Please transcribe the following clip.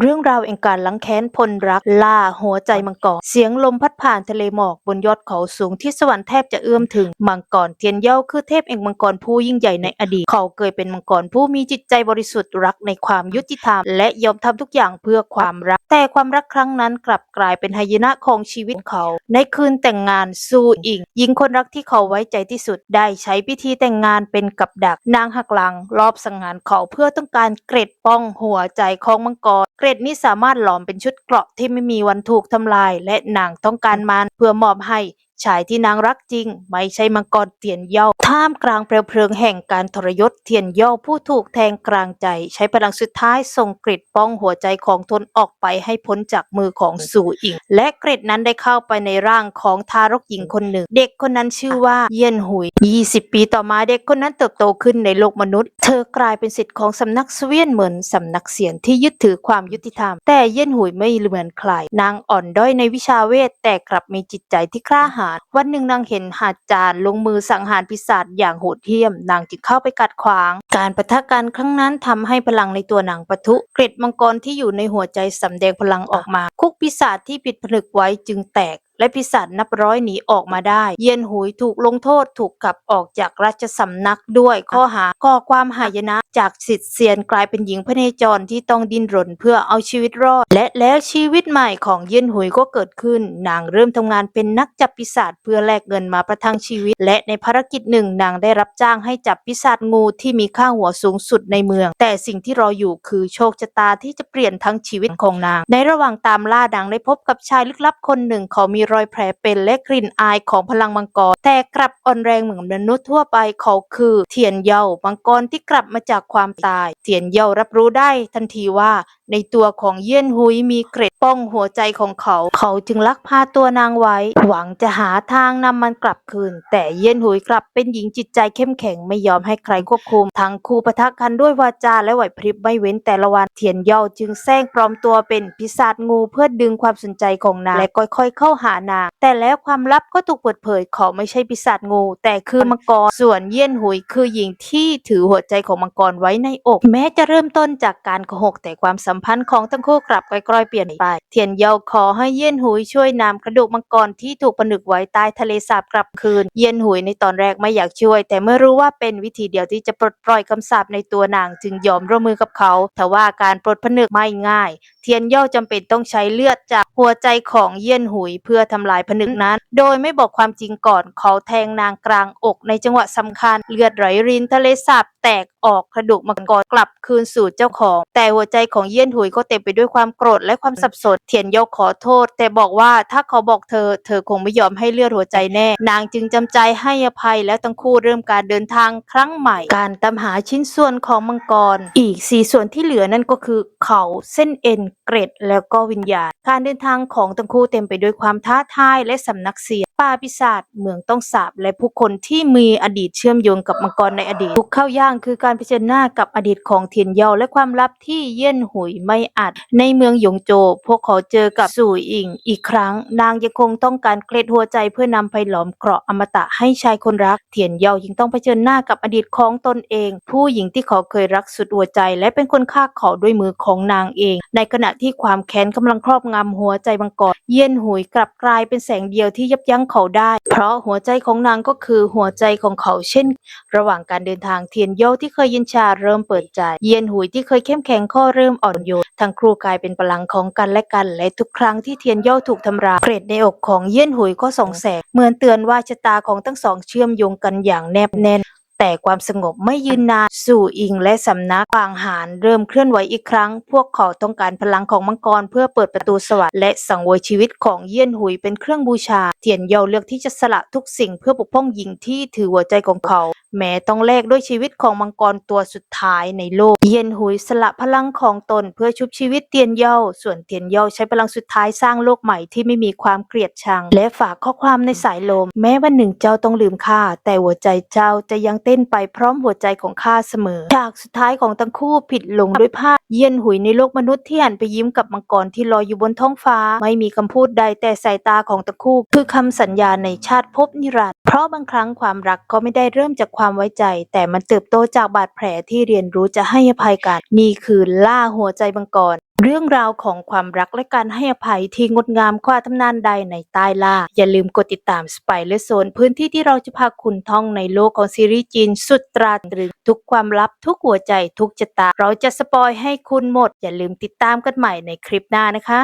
เรื่องราวแห่งการลังแค้นพลรัก ล่าหัวใจมังกร เสียงลมพัดผ่านทะเลหมอกบนยอดเขาสูงที่สวรรค์แทบจะเอื้อมถึง มังกรเทียนเย้าคือเทพแห่งมังกรผู้ยิ่งใหญ่ในอดีต เขาเคยเป็นมังกรผู้มีจิตใจบริสุทธิ์รักในความยุติธรรม และยอมทำทุกอย่างเพื่อความรัก แต่ความรักครั้งนั้นกลับกลายเป็นหายนะของชีวิตเขา ในคืนแต่งงานซูอิงหญิงคนรักที่เขาไว้ใจที่สุดได้ใช้พิธีแต่งงานเป็นกับดัก นางหักหลัง รอบสังหารเขาเพื่อต้องการเกร็ดป้องหัวใจของมังกร เกร็ดนี้สามารถหลอมเป็นชุดเกราะที่ไม่มีวันถูกทำลาย และนางต้องการมันเพื่อมอบให้ ชายที่นางรักจริง ไม่ใช่มังกรเทียนเย่าท่ามกลางเปลวเพลิงแห่งการทรยศเทียนเย่าผู้ถูกแทงกลางใจ ใช้พลังสุดท้ายส่งกริดป้องหัวใจของตนออกไปให้พ้นจากมือของสู่อิง และเกร็ดนั้นได้เข้าไปในร่างของทารกหญิงคนหนึ่ง เด็กคนนั้นชื่อว่าเยียนหุย 20 ปีต่อมาเด็กคนนั้นเติบโตขึ้นในโลกมนุษย์ เธอกลายเป็นสิทธิ์ของสำนักเวียนเหมือนสำนักเสียนที่ยึดถือความยุติธรรม แต่เยียนหุยไม่เหมือนใครนางอ่อนด้อยในวิชาเวทแต่กลับมีจิตใจที่กล้าหาญวันหนึ่งนางเห็นหาดจารย์ลงมือสังหารปีศาจอย่างโหดเหี้ยม นางจึงเข้าไปกัดขวาง การปะทะกันครั้งนั้นทำให้พลังในตัวนางปะทุเกร็ดมังกรที่อยู่ในหัวใจสำแดงพลังออกมา คุกปีศาจที่ปิดผนึกไว้จึงแตก และปีศาจนับร้อยหนีออกมาได้ เยียนหุยถูกลงโทษถูกขับออกจากราชสำนักด้วยข้อหาก่อความหายนะ จากสิทธิเซียนกลายเป็นหญิงพเนจรที่ต้องดิ้นรนเพื่อเอาชีวิตรอด และแล้วชีวิตใหม่ของเยียนหุยก็เกิดขึ้น นางเริ่มทำงานเป็นนักจับปีศาจเพื่อแลกเงินมาประทังชีวิต และในภารกิจหนึ่งนางได้รับจ้างให้จับปีศาจงูที่มีค่าหัวสูงสุดในเมือง แต่สิ่งที่รออยู่คือโชคชะตาที่จะเปลี่ยนทั้งชีวิตของนาง ในระหว่างตามล่านางได้พบกับชายลึกลับคนหนึ่งเขามีรอยแผลเป็นและกลิ่นอายของพลังมังกร แต่กลับอ่อนแรงเหมือนมนุษย์ทั่วไปเขาคือเทียนเยามังกรที่กลับมาจากความตาย เทียนเยารับรู้ได้ทันทีว่า ในตัวของเยี่ยนหุยมีเกร็ด ป้องหัวใจของเขา เขาจึงลักพาตัวนางไว้ หวังจะหาทางนำมันกลับคืน แต่เยี่ยนหุยกลับเป็นหญิงจิตใจเข้มแข็งไม่ยอมให้ใครควบคุม ทั้งคู่ปะทะกันด้วยวาจาและไหวพริบไม่เว้นแต่ละวัน เทียนเยาจึงแซงปลอมตัวเป็นปีศาจงูเพื่อดึงความสนใจของนางและค่อยๆ เข้าหานาง แต่แล้วความลับก็ถูกเปิดเผยเขาไม่ใช่ปีศาจงู แต่คือมังกร ส่วนเยี่ยนหุยคือหญิงที่ถือหัวใจของมังกรไว้ในอก แม้จะเริ่มต้นจากการโกหกแต่ความสัมพันธ์ของทั้งคู่กลับค่อยๆเปลี่ยนไปเทียนเยาขอให้เยี่ยนหุยช่วยนำกระดูกมังกรที่ถูกผนึกไว้ใต้ทะเลสาบกลับคืน เยี่ยนหุยในตอนแรกไม่อยากช่วย แต่เมื่อรู้ว่าเป็นวิธีเดียวที่จะปลดปล่อยคำสาปในตัวนางจึงยอมร่วมมือกับเขาทว่าการปลดผนึกไม่ง่าย เทียนเย่าจำเป็นต้องใช้เลือดจากหัวใจของเยี่ยนหุยเพื่อทำลายผนึกนั้น โดยไม่บอกความจริงก่อนเขาแทงนางกลางอกในจังหวะสำคัญ เลือดไหลรินทะเลสาบแตกออกกระดูกมังกรกลับคืนสู่เจ้าของ แต่หัวใจของเยี่ยนหุยก็เต็มไปด้วยความโกรธและความสับสน เทียนย่าขอโทษ แต่บอกว่าถ้าเขาบอกเธอ เธอคงไม่ยอมให้เลือดหัวใจแน่ นางจึงจำใจให้อภัยแล้วทั้งคู่เริ่มการเดินทางครั้งใหม่ การตามหาชิ้นส่วนของมังกร อีกสี่ส่วนที่เหลือนั่นก็คือเขาเส้นเอ็นเกร็ดแล้วก็วิญญาณ การเดินทางของทั้งคู่เต็มไปด้วยความท้าทายและสำนักเสียป่าปีศาจเมืองต้องสาบและผู้คนที่มีอดีตเชื่อมโยงกับมังกรในอดีตทุกเข้าย่างคือการเผชิญหน้ากับอดีตของเทียนเยาและความลับที่เยี่ยนหุยไม่อาจในเมืองหยงโจ พวกเขาเจอกับสู่อิงอีกครั้ง นางยังคงต้องการเกล็ดหัวใจเพื่อนำไปหลอมเกราะอมตะให้ชายคนรัก เทียนเยายังต้องเผชิญหน้ากับอดีตของตนเอง ผู้หญิงที่เขาเคยรักสุดหัวใจ และเป็นคนฆ่าเขาด้วยมือของนางเอง ในขณะที่ความแค้นกำลังครอบงำหัวใจมังกรเยี่ยนหุยกลับกลายเป็นแสงเดียวที่ยับยั้งเขาได้ เพราะหัวใจของนางก็คือหัวใจของเขาเช่น ระหว่างการเดินทางเทียนโยที่เคยเย็นชาเริ่มเปิดใจ เย็นหุยที่เคยเข้มแข็งข้อเริ่มอ่อนโยนทั้งครูกลายเป็นพลังของกันและกัน และทุกครั้งที่เทียนโยถูกทำร้ายเกรดในอกของเย็นหุยก็ส่องแสงเหมือนเตือนว่าชะตาของทั้งสองเชื่อมโยงกันอย่างแนบแน่น แต่ความสงบไม่ยืนนาน สู่อิงและสำนักปางหานเริ่มเคลื่อนไหวอีกครั้ง พวกเขาต้องการพลังของมังกรเพื่อเปิดประตูสวรรค์และสังเวยชีวิตของเยี่ยนหุยเป็นเครื่องบูชา เทียนเยาเลือกที่จะสละทุกสิ่งเพื่อปกป้องหญิงที่ถือหัวใจของเขา แม้ต้องแลกด้วยชีวิตของมังกรตัวสุดท้ายในโลก เยียนหุยสละพลังของตนเพื่อชุบชีวิตเทียนเย่าส่วนเทียนเย่าใช้พลังสุดท้ายสร้างโลกใหม่ที่ไม่มีความเกลียดชัง และฝากข้อความในสายลม แม้วันหนึ่งเจ้าต้องลืมข้าแต่หัวใจเจ้าจะยังเต้นไปพร้อมหัวใจของข้าเสมอฉากสุดท้ายของทั้งคู่ผิดลงด้วยภาพเยียนหุยในโลกมนุษย์ที่หันไปยิ้มกับมังกรที่ลอยอยู่บนท้องฟ้า ไม่มีคำพูดใดแต่สายตาของทั้งคู่ คือคำสัญญาในชาติภพนิรันดร์เพราะบางครั้งความรักก็ไม่ได้เริ่มจากความไว้ใจ แต่มันเติบโตจากบาดแผลที่เรียนรู้จะให้อภัยกัน นี่คือล่าหัวใจมังกรเรื่องราวของความรักและการให้อภัยที่งดงามกว่าตำนานใดในใต้ล่า อย่าลืมกดติดตามสไปเลโซนพื้นที่ที่เราจะพาคุณท่องในโลกของซีรีส์จีนสุดตราตรึงทุกความลับทุกหัวใจทุกชะตา เราจะสปอยให้คุณหมด อย่าลืมติดตามกันใหม่ในคลิปหน้านะคะ